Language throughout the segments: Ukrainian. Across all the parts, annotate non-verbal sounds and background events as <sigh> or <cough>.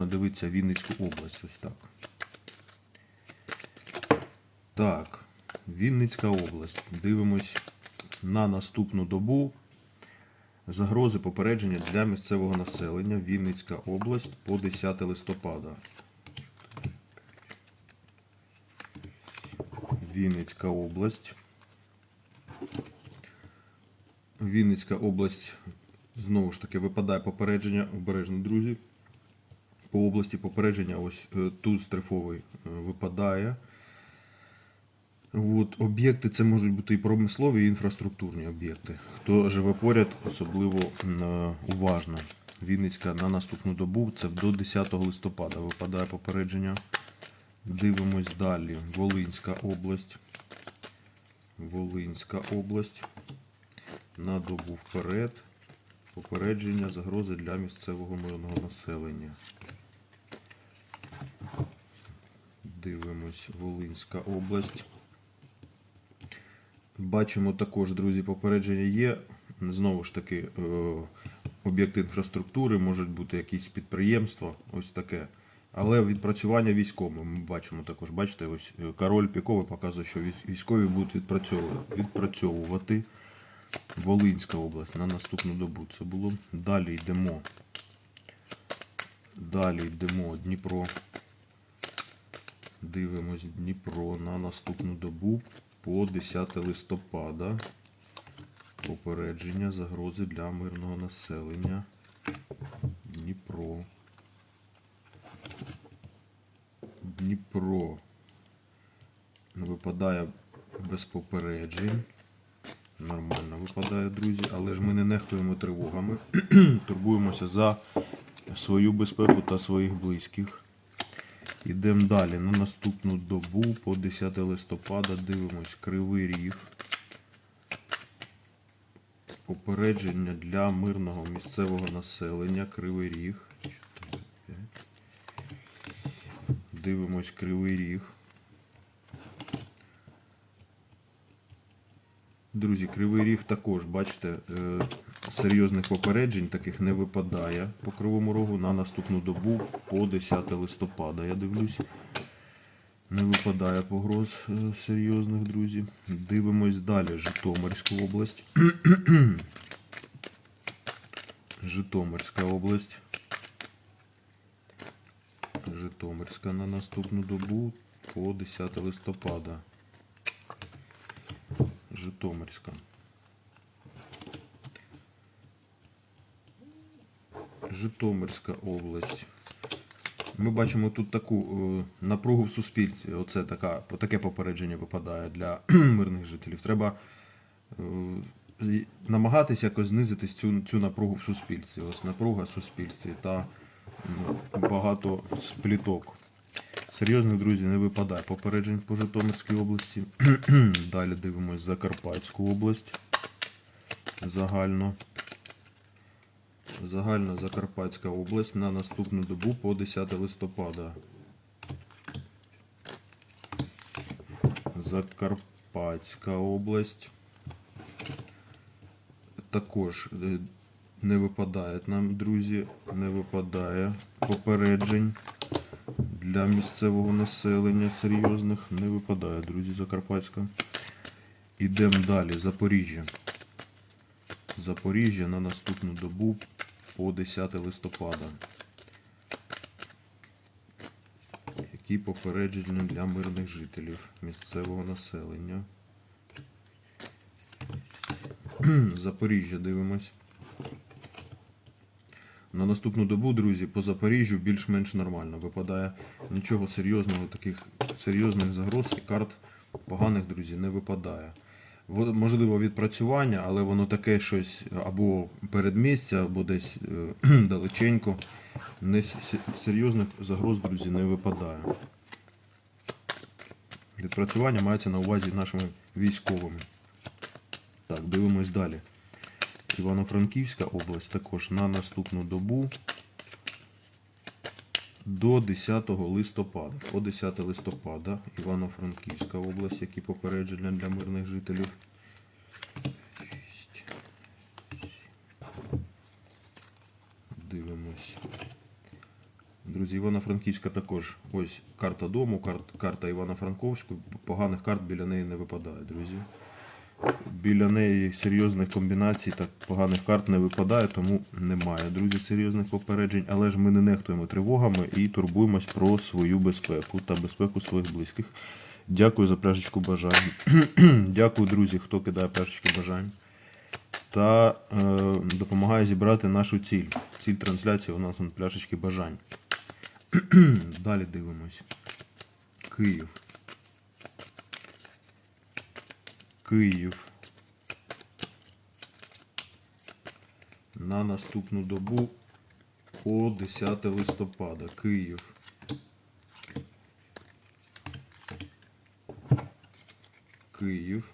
Дивиться Вінницьку область. Ось так. Так, Вінницька область. Дивимось на наступну добу. Загрози попередження для місцевого населення. Вінницька область по 10 листопада. Вінницька область. Вінницька область знову ж таки випадає попередження. Обережно, друзі. По області попередження ось е, туз трифовий е, випадає. От, об'єкти це можуть бути і промислові, і інфраструктурні об'єкти. Хто живе поряд, особливо е, уважно. Вінницька на наступну добу це до 10 листопада випадає попередження. Дивимось далі. Волинська область. Волинська область. На добу вперед. Попередження загрози для місцевого мирного населення. Дивимось Волинська область. Бачимо також, друзі, попередження є. Знову ж таки, е, об'єкти інфраструктури, можуть бути якісь підприємства, ось таке. Але відпрацювання військовими ми бачимо також. Бачите, ось е, король піковий показує, що військові будуть відпрацьовувати. Волинська область на наступну добу це було. Далі йдемо. Далі йдемо Дніпро. Дивимось Дніпро на наступну добу по 10 листопада. Попередження загрози для мирного населення. Дніпро. Дніпро. Випадає без попереджень. Нормально випадає, друзі, але ж ми не нехтуємо тривогами. <clears throat> Турбуємося за свою безпеку та своїх близьких. Йдемо далі. На наступну добу по 10 листопада дивимось Кривий Ріг. Попередження для мирного місцевого населення. Кривий Ріг. Дивимось Кривий Ріг. Друзі, Кривий Ріг також, бачите, е, серйозних попереджень таких не випадає по Кривому Рогу на наступну добу по 10 листопада. Я дивлюсь, не випадає погроз е, серйозних, друзі. Дивимось далі. Житомирську область. <clears throat> Житомирська область. Житомирська на наступну добу по 10 листопада. Житомирська. Житомирська область. Ми бачимо тут таку е, напругу в суспільстві. Оце така, таке попередження випадає для <clears throat> мирних жителів. Треба е, намагатися якось знизити цю, цю напругу в суспільстві. Ось напруга в суспільстві та м, багато спліток. Серйозних, друзі, не випадає попереджень по Житомирській області. <clears throat> Далі дивимось Закарпатську область. Загально. Загальна Закарпатська область на наступну добу по 10 листопада. Закарпатська область. Також е, не випадає нам, друзі, не випадає попереджень для місцевого населення серйозних не випадає, друзі, Закарпатська. Ідемо далі. Запоріжжя. Запоріжжя на наступну добу по 10 листопада. Які попередження для мирних жителів місцевого населення. <clears throat> Запоріжжя дивимось. На наступну добу, друзі, по Запоріжжю більш-менш нормально. Випадає нічого серйозного, таких серйозних загроз і карт поганих, друзі, не випадає. Во- Можливо, відпрацювання, але воно таке щось або передмістя, або десь е, <clears throat> далеченько. Не серйозних загроз, друзі, не випадає. Відпрацювання мається на увазі нашими військовими. Так, дивимось далі. Івано-Франківська область також на наступну добу до 10 листопада. По 10 листопада Івано-Франківська область, які попередження для мирних жителів. Дивимось. Друзі. Івано-Франківська також. Ось карта дому, карт, карта Івано-Франковську. Поганих карт біля неї не випадає, друзі. Біля неї серйозних комбінацій, так поганих карт не випадає, тому немає, друзі, серйозних попереджень. Але ж ми не нехтуємо тривогами і турбуємось про свою безпеку та безпеку своїх близьких. Дякую за пляшечку бажань. <clears throat> Дякую, друзі, хто кидає пляшечки бажань. Та е, допомагає зібрати нашу ціль. Ціль трансляції у нас пляшечки бажань. <clears throat> Далі дивимось. Київ. Київ. На наступну добу по 10 листопада. Київ. Київ.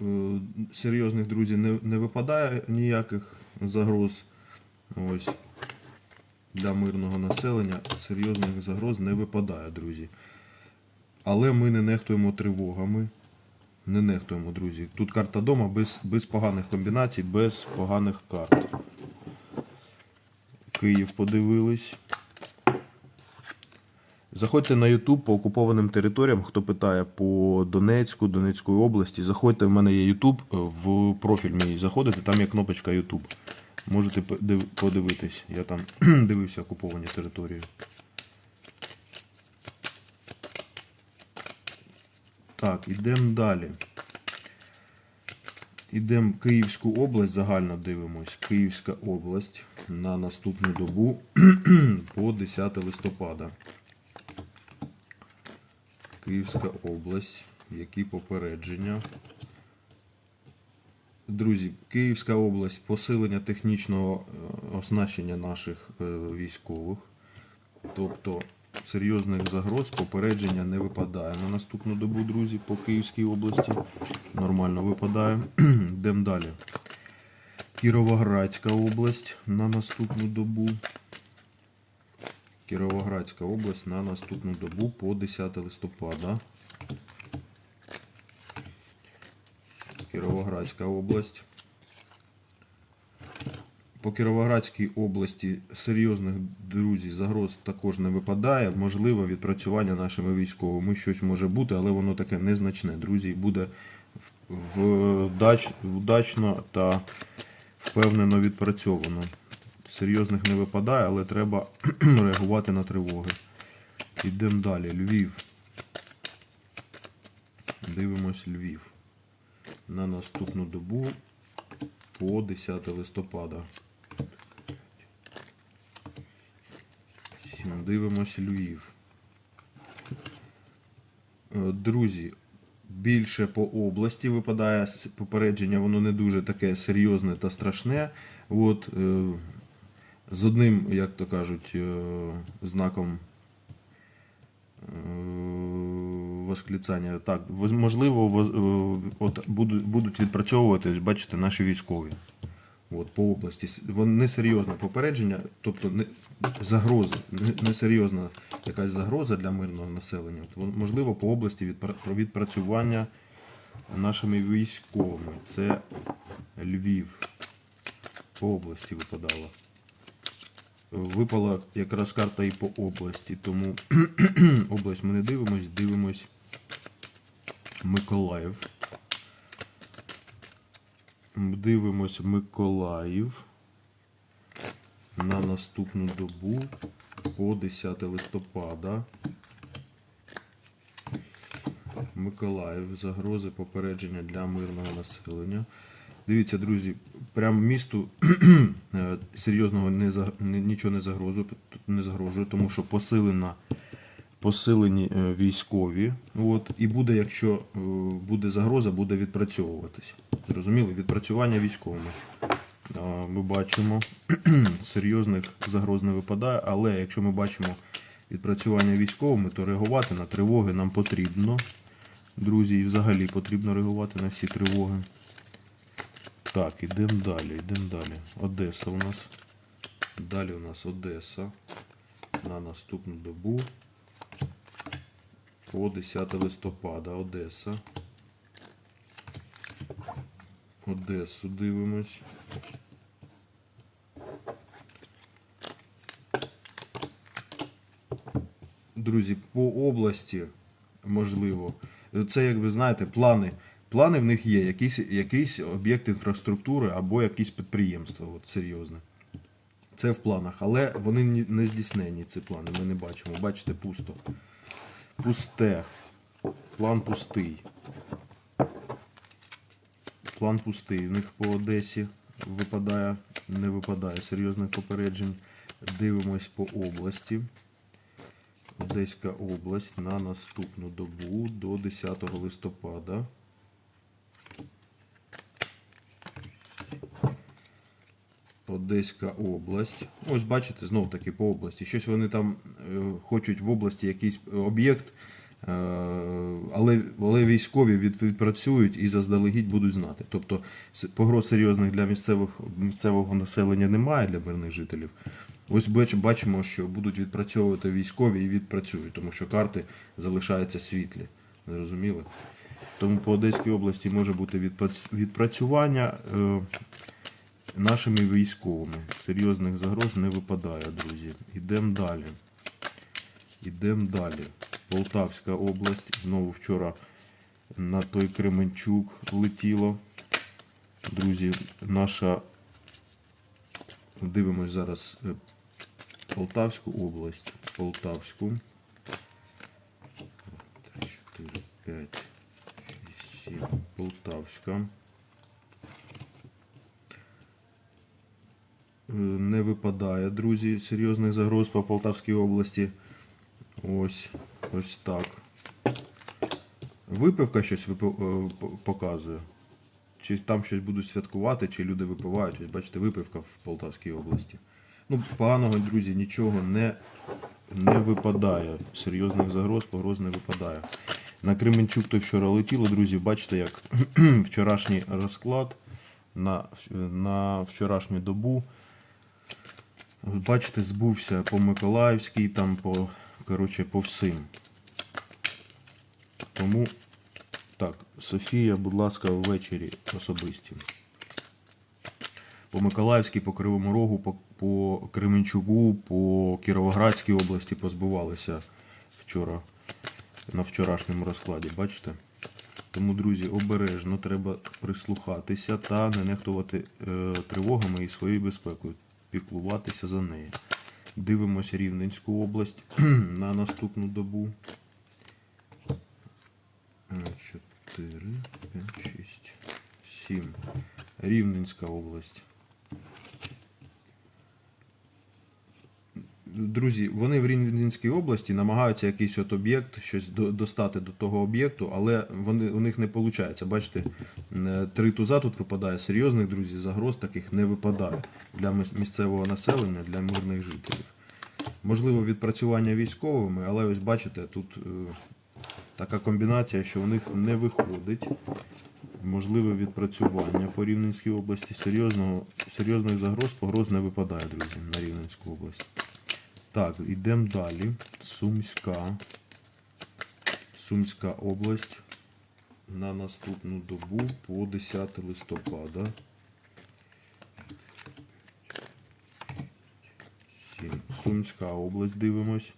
Е, Серйозних друзів не, не випадає ніяких загроз. Ось. Для мирного населення серйозних загроз не випадає, друзі. Але ми не нехтуємо тривогами. Не нехтуємо, друзі. Тут карта дома без, без поганих комбінацій, без поганих карт. Київ подивились. Заходьте на YouTube по окупованим територіям. Хто питає по Донецьку, Донецької області. Заходьте, в мене є YouTube в профіль мій. Заходите, там є кнопочка YouTube. Можете подивитись. Я там <clears throat> дивився окуповані території. Так, ідемо далі. Ідемо Київську область, загально дивимось. Київська область на наступну добу <clears throat> по 10 листопада. Київська область. Які попередження? Друзі, Київська область, посилення технічного е, оснащення наших е, військових. Тобто серйозних загроз, попередження не випадає на наступну добу, друзі, по Київській області. Нормально випадає. <clears throat> Йдемо далі. Кіровоградська область на наступну добу. Кіровоградська область на наступну добу по 10 листопада. Кіровоградська область. По Кіровоградській області серйозних друзі загроз також не випадає. Можливо, відпрацювання нашими військовими щось може бути, але воно таке незначне. Друзі, буде вдач, вдачно та впевнено відпрацьовано. Серйозних не випадає, але треба <clears throat> реагувати на тривоги. Йдемо далі. Львів. Дивимось Львів. На наступну добу по 10 листопада. Сім. Дивимось Львів. Е, Друзі, більше по області випадає попередження, воно не дуже таке серйозне та страшне. От, е, з одним, як то кажуть, е, знаком восклицання. Так, можливо, от будуть відпрацьовувати, бачите, наші військові. От, по області. Вони несерйозне попередження, тобто не, загроза, не- несерйозна якась загроза для мирного населення. От, можливо, по області відпра- про відпрацювання нашими військовими. Це Львів. По області випадало. Випала якраз карта і по області, тому <clears throat> область ми не дивимось, дивимось Миколаїв. Дивимось Миколаїв на наступну добу по 10 листопада. Миколаїв, загрози попередження для мирного населення. Дивіться, друзі, прям місту <clears throat> е, серйозного не, нічого не загрожує, не загрожує, тому що посилена, посилені е, військові. От, і буде, якщо е, буде загроза, буде відпрацьовуватись. Зрозуміли? Відпрацювання військовими. Ми бачимо, <clears throat> серйозних загроз не випадає, але якщо ми бачимо відпрацювання військовими, то реагувати на тривоги нам потрібно. Друзі, і взагалі потрібно реагувати на всі тривоги. Так, ідемо далі, йдемо далі. Одеса у нас. Далі у нас Одеса. На наступну добу по 10 листопада Одеса. Одесу дивимось. Друзі, по області можливо. Це, як ви знаєте, плани. Плани в них є, якийсь якийсь об'єкт інфраструктури або якісь підприємства, от серйозно. Це в планах, але вони не здійснені, ці плани. Ми не бачимо. Бачите, пусто. Пусте. План пустий. План пустий. У них по Одесі випадає, не випадає серйозних попереджень. Дивимось по області. Одеська область на наступну добу до 10 листопада. Одеська область. Ось бачите, знов таки по області. Щось вони там е, хочуть в області якийсь об'єкт, е, але, але військові відпрацюють і заздалегідь будуть знати. Тобто погроз серйозних для місцевих, місцевого населення немає для мирних жителів. Ось бачимо, що будуть відпрацьовувати військові і відпрацюють, тому що карти залишаються світлі. Зрозуміли? Тому по Одеській області може бути відпрацювання. Нашими військовими. Серйозних загроз не випадає, друзі. Ідемо далі. Ідемо далі. Полтавська область. Знову вчора на той Кременчук летіло. Друзі, наша. Дивимось зараз е, Полтавську область. Полтавську. 3, 4, 5, 6, 7. Полтавська. Не випадає, друзі, серйозних загроз по Полтавській області. Ось, ось так. Випивка щось е, показує. Чи там щось будуть святкувати, чи люди випивають. Ось бачите, випивка в Полтавській області. Ну, поганого, друзі, нічого не, не випадає. Серйозних загроз, погроз не випадає. На Кременчук то вчора летіло, друзі. Бачите, як <clears throat> вчорашній розклад на, на вчорашню добу. Бачите, збувся по Миколаївській, там по, коротше, по всім. Тому, так, Софія, будь ласка, ввечері особисті. По Миколаївській, по Кривому Рогу, по, по Кременчугу, по Кіровоградській області позбивалися вчора на вчорашньому розкладі, бачите? Тому, друзі, обережно треба прислухатися та не нехтувати е, тривогами і своєю безпекою, піклуватися за нею. Дивимося Рівненську область <clears throat> на наступну добу. 4, 5, 6, 7. Рівненська область. Друзі, вони в Рівненській області намагаються якийсь от об'єкт, щось до- достати до того об'єкту, але вони, у них не виходить. Бачите, е, три туза тут випадає. Серйозних, друзі, загроз таких не випадає для місцевого населення, для мирних жителів. Можливо, відпрацювання військовими, але ось бачите, тут е, така комбінація, що у них не виходить. Можливе відпрацювання по Рівненській області. Серйозного, серйозних загроз, погроз не випадає, друзі, на Рівненську область. Так, йдемо далі. Сумська. Сумська область на наступну добу по 10 листопада. Сім. Сумська область дивимось.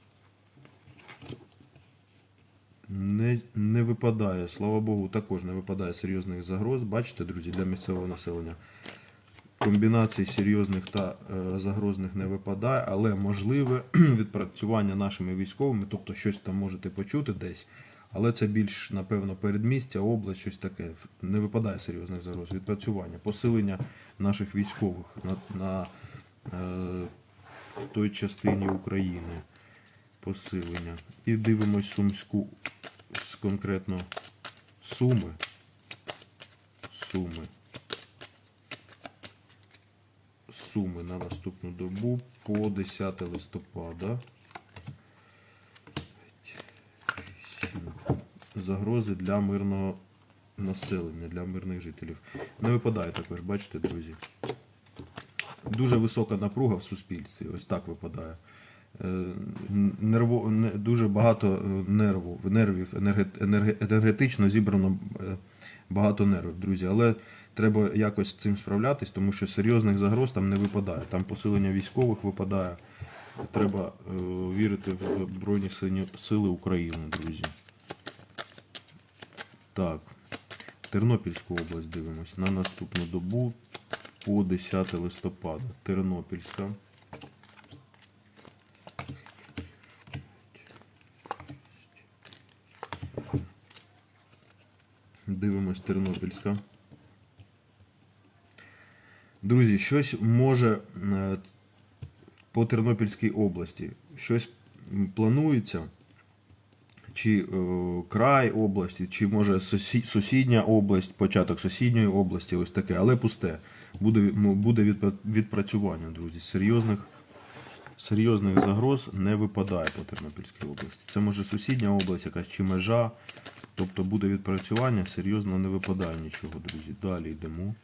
Не, не випадає, слава Богу, також не випадає серйозних загроз. Бачите, друзі, для місцевого населення. Комбінацій серйозних та е, загрозних не випадає, але можливе <clears throat> відпрацювання нашими військовими, тобто щось там можете почути десь, але це більш, напевно, передмістя, область, щось таке. Не випадає серйозних загроз. Відпрацювання, посилення наших військових на, на е, в той частині України. Посилення. І дивимось Сумську з конкретно Суми. Суми. Суми на наступну добу по 10 листопада. Загрози для мирного населення, для мирних жителів. Не випадає також, бачите, друзі. Дуже висока напруга в суспільстві, ось так випадає. Е, Нерво, не- дуже багато е, нерву, нервів, енерге- енерге- енергетично зібрано е, багато нервів, друзі. Але треба якось з цим справлятись, тому що серйозних загроз там не випадає. Там посилення військових випадає. треба е, вірити в Збройні Сили України, друзі. Так. Тернопільську область дивимось. На наступну добу по 10 листопада. Тернопільська. Дивимось Тернопільська. Друзі, щось може е, по Тернопільській області. Щось планується, чи е, край області, чи може сусі- сусідня область, початок сусідньої області, ось таке, але пусте. Буде, буде відпрацювання, друзі. Серйозних, серйозних загроз не випадає по Тернопільській області. Це може сусідня область, якась чи межа. Тобто буде відпрацювання, серйозно не випадає нічого, друзі. Далі йдемо.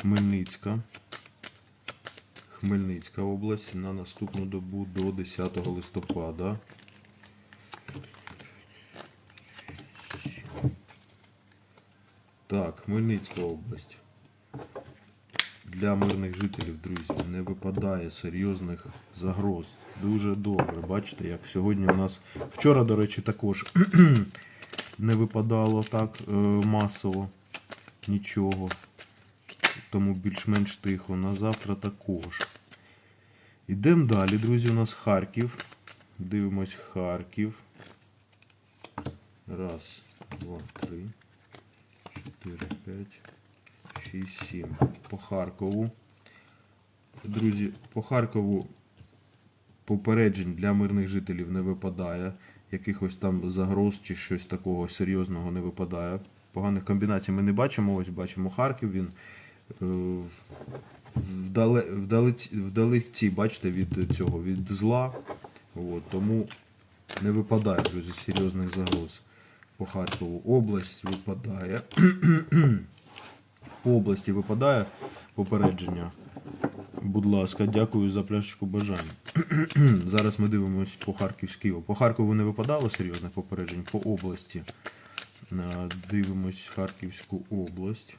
Хмельницька. Хмельницька область на наступну добу до 10 листопада. Так, Хмельницька область. Для мирних жителів, друзі, не випадає серйозних загроз. Дуже добре. Бачите, як сьогодні у нас. Вчора, до речі, також <clears throat> не випадало так е, масово нічого. Тому більш-менш тихо. На завтра також. Йдемо далі, друзі. У нас Харків. Дивимось Харків. Раз, два, три, чотири, п'ять, шість, сім. По Харкову. Друзі, по Харкову попереджень для мирних жителів не випадає. Якихось там загроз чи щось такого серйозного не випадає. Поганих комбінацій ми не бачимо. Ось бачимо Харків. Він вдалеці, бачите, від цього, від зла. От, тому не випадає, друзі, серйозних загроз по Харкову. Область випадає. По області випадає попередження. Будь ласка, дякую за пляшечку бажань. Зараз ми дивимося по Харківській. По Харкову не випадало серйозних попереджень по області. Е, Дивимось Харківську область.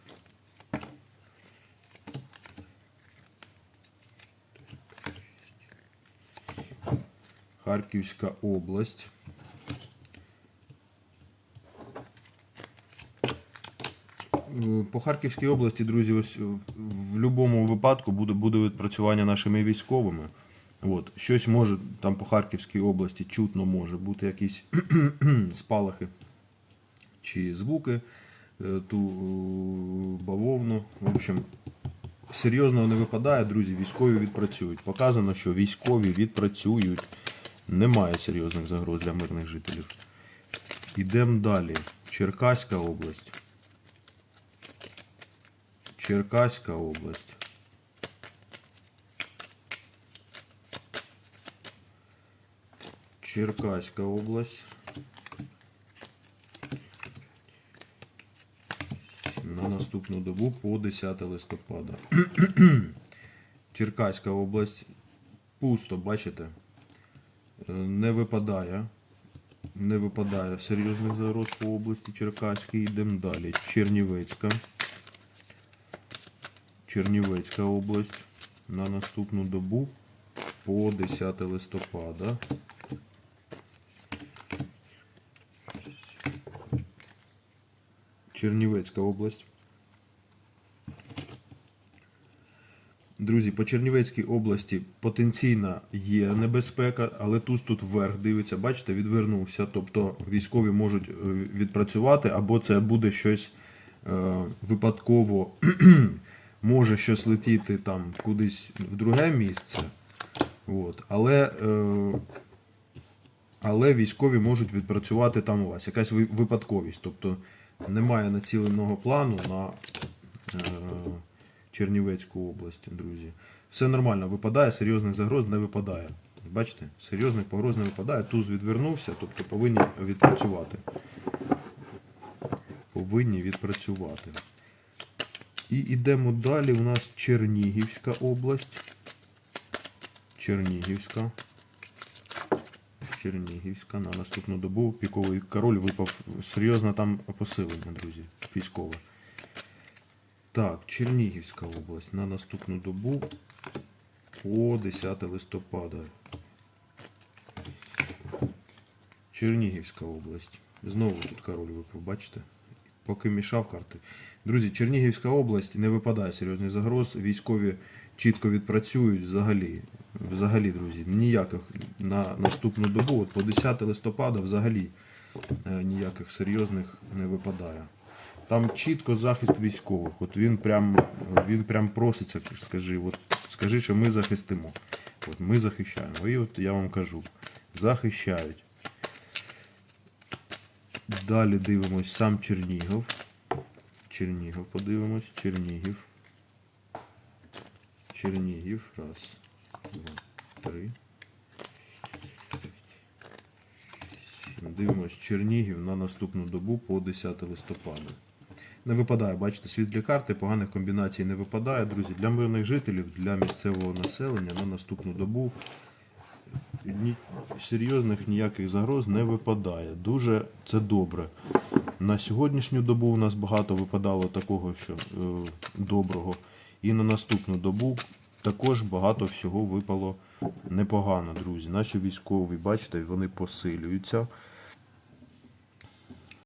Харківська область. Е, По Харківській області, друзі, ось е, в будь-якому випадку буде, буде відпрацювання нашими військовими. От. Щось може там по Харківській області чутно може бути якісь <clears throat> спалахи чи звуки, е, ту бавовну. В общем, серйозно не випадає, друзі, військові відпрацюють. Показано, що військові відпрацюють. Немає серйозних загроз для мирних жителів. Йдемо далі. Черкаська область. Черкаська область. Черкаська область. На наступну добу по 10 листопада. <clears throat> Черкаська область. Пусто, бачите? Е, Не випадає. Не випадає серйозних загроз по області Черкаській. Йдемо далі. Чернівецька. Чернівецька область на наступну добу по 10 листопада. Чернівецька область. Друзі, по Чернівецькій області потенційна є небезпека, але туз тут вверх дивиться, бачите, відвернувся. Тобто військові можуть е, відпрацювати, або це буде щось е, випадково, <clears throat> може щось летіти там кудись в друге місце. От. Але, е, але військові можуть відпрацювати там у вас. Якась випадковість. Тобто немає націленого плану на е, Чернівецьку область, друзі. Все нормально, випадає, серйозних загроз не випадає. Бачите, серйозних погроз не випадає. Туз відвернувся, тобто повинні відпрацювати. Повинні відпрацювати. І йдемо далі. У нас Чернігівська область. Чернігівська. Чернігівська. На наступну добу піковий король випав. Серйозно там посилення, друзі. Військове. Так, Чернігівська область. На наступну добу по 10 листопада. Чернігівська область. Знову тут король випав, бачите? Поки мішав карти. Друзі, Чернігівська область не випадає серйозних загроз. Військові чітко відпрацюють взагалі. Взагалі, друзі, ніяких на наступну добу, от по 10 листопада взагалі е, ніяких серйозних не випадає. Там чітко захист військових. От він прям, він прям проситься, скажи, от скажи, що ми захистимо. От ми захищаємо. І от я вам кажу, захищають. Далі дивимось сам Чернігів. Чернігів подивимось. Чернігів. Чернігів. Раз, два, три. Дивимось Чернігів на наступну добу по 10 листопада. Не випадає, бачите, світлі карти, поганих комбінацій не випадає, друзі. Для мирних жителів, для місцевого населення на наступну добу ні, серйозних ніяких загроз не випадає. Дуже це добре. На сьогоднішню добу у нас багато випадало такого, що е, доброго. І на наступну добу також багато всього випало непогано, друзі. Наші військові, бачите, вони посилюються.